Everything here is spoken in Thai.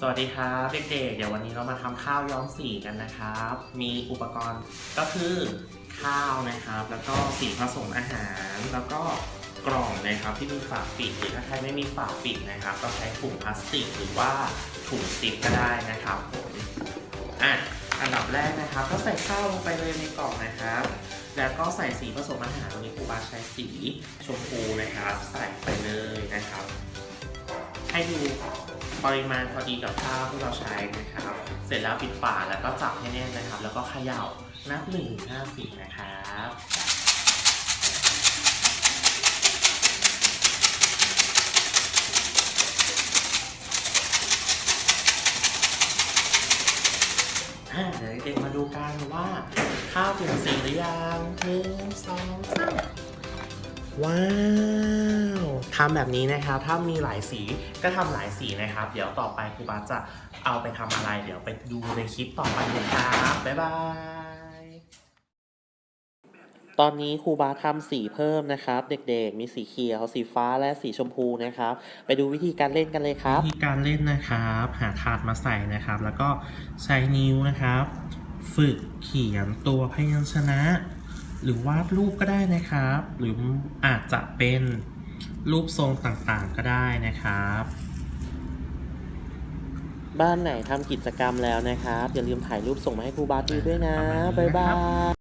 สวัสดีครับเด็กๆเดี๋ยววันนี้เรามาทำข้าวย้อมสีกันนะครับ มีอุปกรณ์ก็คือข้าวนะครับ แล้วก็สีผสมอาหาร แล้วก็กล่องนะครับที่มีฝาปิดหรือถ้าใครไม่มีฝาปิดนะครับ ก็ใช้ถุงพลาสติกหรือว่าถุงซิปก็ได้นะครับผมอะอันดับแรกนะครับ ก็ใส่ข้าวลงไปเลยในกล่องนะครับ แล้วก็ใส่สีผสมอาหารวันนี้ครูบาใช้สีชมพูนะครับ ใส่ไปเลยนะครับ ให้ดู ปริมาณพอดีกับข้าวที่เราใช้นะครับ เสร็จแล้วปิดฝาแล้วก็จับให้แน่นนะครับ แล้วก็เขย่านับหนึ่งถึงห้าสิบนะครับเดี๋ยวเด็กมาดูกันว่าข้าวเปลี่ยนสีหรือยังหนึ่งสองสามว้าว ทำแบบนี้นะครับถ้ามีหลายสีก็ทำหลายสีนะครับ เดี๋ยวต่อไปครูบาจะเอาไปทำอะไร เดี๋ยวไปดูในคลิปต่อไปนะครับบ๊ายบายตอนนี้ครูบาทำสีเพิ่มนะครับ เด็กๆ มีสีเขียวสีฟ้าและสีชมพูนะครับ ไปดูวิธีการเล่นกันเลยครับวิธีการเล่นนะครับ หาถาดมาใส่นะครับ แล้วก็ใช้นิ้วนะครับ ฝึกเขียนตัวพยัญชนะ หรือวาดรูปก็ได้นะครับ หรืออาจจะเป็น รูปทรงต่างๆก็ได้นะครับ บ้านไหนทำกิจกรรมแล้วนะครับ อย่าลืมถ่ายรูปส่งมาให้ครูบาดูด้วยนะ บ๊ายบาย